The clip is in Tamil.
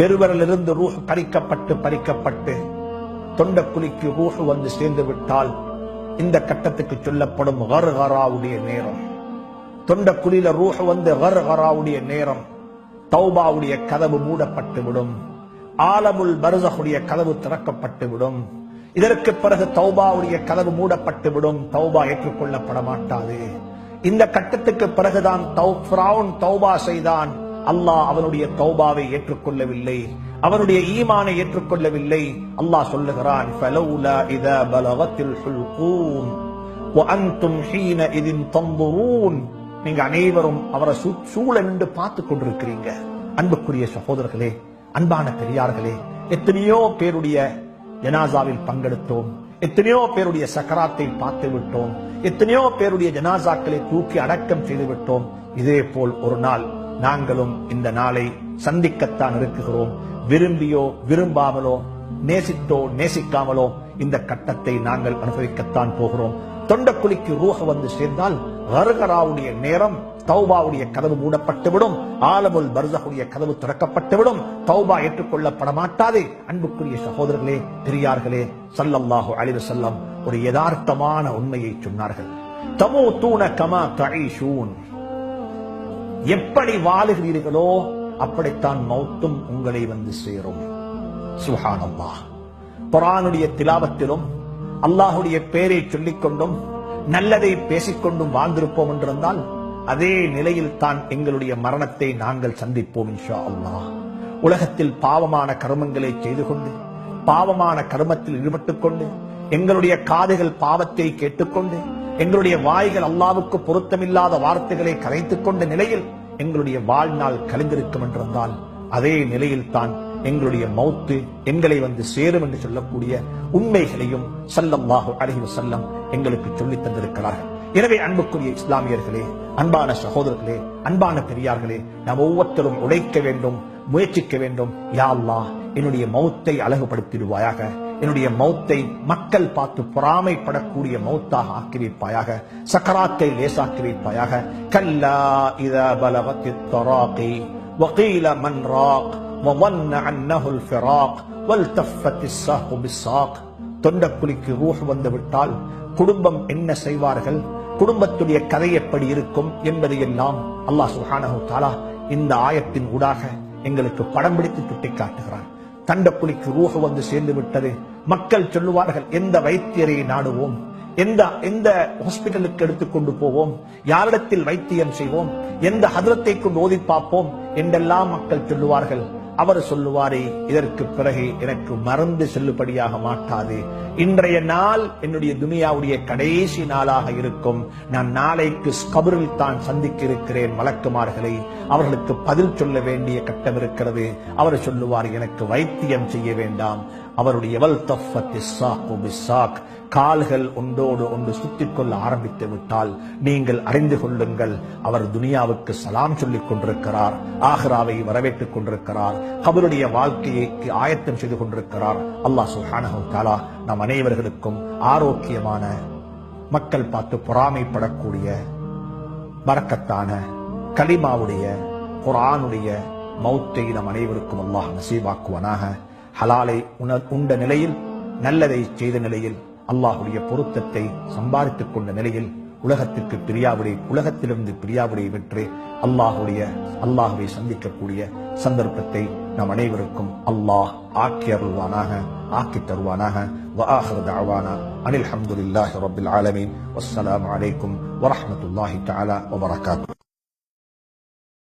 பெருவரிலிருந்து ரூஹ் பறிக்கப்பட்டு பறிக்கப்பட்டு தொண்டக்குழிக்கு ரூஹ் வந்து சேர்ந்து விட்டால் இந்த கட்டத்துக்கு சொல்லப்படும் ஹர்ஹராவுடைய நேரம். தொண்டக்குழியில ரூஹ் வந்து ஹர்ஹராவுடைய நேரம். தௌபாவுடைய கதவு மூடப்பட்டு விடும். ஆலமுல் பருசகுடைய கதவு திறக்கப்பட்டு விடும். இதற்கு பிறகு தௌபாவுடைய கதவு மூடப்பட்டு விடும். தௌபா ஏற்றுக்கொள்ளப்பட மாட்டாது. இந்த கட்டத்துக்கு பிறகுதான் தௌ- தௌபா செய்தான். அல்லாஹ் அவனுடைய தௌபாவை ஏற்றுக்கொள்ளவில்லை. அவனுடைய ஈமானை ஏற்றுக்கொள்ளவில்லை. அல்லாஹ் சொல்லுகிறான் நீங்க அனைவரும் அவரை சூழ நின்று பார்த்து கொண்டிருக்கிறீங்க. அன்புக்குரிய சகோதரர்களே அன்பான பெரியார்களே எத்தனையோ பேருடைய ஜனாசாவில் பங்கெடுத்தோம். எத்தனையோ பேருடைய சக்கராத்தை பார்த்து விட்டோம். எத்தனையோ பேருடைய ஜனாசாக்களை தூக்கி அடக்கம் செய்து விட்டோம். இதே போல் ஒரு நாள் நாங்களும் இந்த நாளை சந்திக்கத்தான் இருக்குகிறோம் விரும்பியோ விரும்பாமலோ நேசித்தோ நேசிக்காமலோ இந்த கட்டத்தை நாங்கள் அனுபவிக்கத்தான் போகிறோம். தொண்டக்குழிக்கு ரூஹ வந்து சேர்ந்தால் வருகராவுடைய நேரம் தௌபாவுடைய கதவு மூடப்பட்டுவிடும். ஆலமுல் பர்சகுடைய கதவு திறக்கப்பட்டுவிடும். தௌபா ஏற்றுக்கொள்ளப்பட மாட்டாது அன்புக்குரிய சகோதரர்களே பெரியார்களே சல்லல்லாஹு அலைஹி செல்லம் ஒரு யதார்த்தமான உண்மையை சொன்னார்கள். தமூத்தூன கமா தஈஷூன். எப்படி வாழுகிறீர்களோ அப்படித்தான் மௌத்தும் உங்களை வந்து சேரும். சுஹானம்மா குரானுடைய திலாவத்திலும் அல்லாஹுடைய பேரை சொல்லிக்கொண்டும் நல்லதை பேசிக்கொண்டும் வாழ்ந்திருப்போம் என்றிருந்தால் அதே நிலையில் தான் எங்களுடைய மரணத்தை நாங்கள் சந்திப்போம் இன்ஷா அல்லாஹ் உலகத்தில் பாவமான கர்மங்களை செய்து கொண்டு பாவமான கர்மத்தில் ஈடுபட்டுக் கொண்டு எங்களுடைய காதுகள் பாவத்தை கேட்டுக்கொண்டு எங்களுடைய வாய்கள் அல்லாவுக்கு பொருத்தமில்லாத வார்த்தைகளை கரைத்துக் கொண்ட நிலையில் எங்களுடைய வாழ்நாள் கழிந்திருக்கும் என்றிருந்தால் அதே நிலையில் தான் எங்களுடைய மௌத்து எங்களை வந்து சேரும் என்று சொல்லக்கூடிய உண்மைகளையும் ஸல்லல்லாஹு அலைஹி செல்லம் எங்களுக்கு சொல்லித் தந்திருக்கிறார்கள். எனவே அன்புக்குரிய இஸ்லாமியர்களே அன்பான சகோதரர்களே அன்பான பெரியார்களே நாம் ஒவ்வொருத்தரும் உழைக்க வேண்டும் முயற்சிக்க வேண்டும். யா அல்லாஹ் என்னுடைய மௌத்தை அழகுபடுத்திடுவாயாக. என்னுடைய மௌத்தை மக்கள் பார்த்து பொறாமைப்படக்கூடிய மௌத்தாக ஆக்கி வைப்பாயாக சக்கராத்தை லேசாக்கி வைப்பாயாக கல்லா இதா பலவத்தி தராகி وقيل من راق وظن عنه الفراق والتفت الساق بالساق தொண்டக்குழிக்கு ரூஹ் வந்து விட்டால் குடும்பம் என்ன செய்வார்கள் குடும்பத்துடைய கதை எப்படி இருக்கும் என்பதையெல்லாம் அல்லாஹ் சுஹானஹு தாலா இந்த ஆயத்தின் ஊடாக எங்களுக்கு படம் பிடித்து சுட்டிக் காட்டுகிறான் தண்டக்குழிக்கு ரூஹ் வந்து சேர்ந்து விட்டது. மக்கள் சொல்லுவார்கள் எந்த வைத்தியரை நாடுவோம்? எந்த எந்த ஹாஸ்பிட்டலுக்கு எடுத்துக்கொண்டு போவோம்? யாரிடத்தில் வைத்தியம் செய்வோம்? எந்த ஹதரத்தை கொண்டு ஓதி பார்ப்போம்? என்றெல்லாம் மக்கள் சொல்லுவார்கள். அவர் சொல்லுவாரே இதற்கு பிறகு எனக்கு மறந்து செல்லுபடியாக மாட்டாது. இன்றைய நாள் என்னுடைய துனியாவுடைய கடைசி நாளாக இருக்கும். நான் நாளைக்கு கபரில் தான் சந்திக்க இருக்கிறேன் மலக்குமார்களை அவர்களுக்கு பதில் சொல்ல வேண்டிய கட்டம் இருக்கிறது. அவர் சொல்லுவார் எனக்கு வைத்தியம் செய்ய வேண்டாம். அவருடைய கால்கள் ஒன்றோடு ஒன்று சுத்திக் கொள்ள ஆரம்பித்து விட்டால் நீங்கள் அறிந்து கொள்ளுங்கள் அவர் துனியாவுக்கு சலாம் சொல்லிக் கொண்டிருக்கிறார் ஆஹ்ராவை வரவேற்றுக் கொண்டிருக்கிறார் கபருடைய வாழ்க்கையைக்கு ஆயத்தம் செய்து கொண்டிருக்கிறார். அல்லாஹ் சுஹானஹு தாலா நம் அனைவர்களுக்கும் ஆரோக்கியமான மக்கள் பார்த்து பொறாமைப்படக்கூடிய பரக்கத்தான கலிமாவுடைய குரானுடைய மௌத்தை நம் அனைவருக்கும் அல்லாஹ் நசீபாக்குவனாக. ஹலாலை உண்ட நிலையில் நல்லதை செய்த நிலையில் அல்லாஹுடைய பொருத்தத்தை சம்பாதித்துக் கொண்ட நிலையில் உலகத்திற்கு பிரியாவிடை உலகத்திலிருந்து பிரியாவிடை பெற்று அல்லாஹுடைய அல்லாஹுவை சந்திக்கக்கூடிய சந்தர்ப்பத்தை நம் அனைவருக்கும் அல்லாஹ் ஆக்கி அருள்வானாக ஆக்கி தருவானாக அனில் அஹமதுல்லாஹி ரபில் ஆலமீன். வசலாம் அலைக்கும் வரமத்துல்லாஹி தாலா வபரகாத்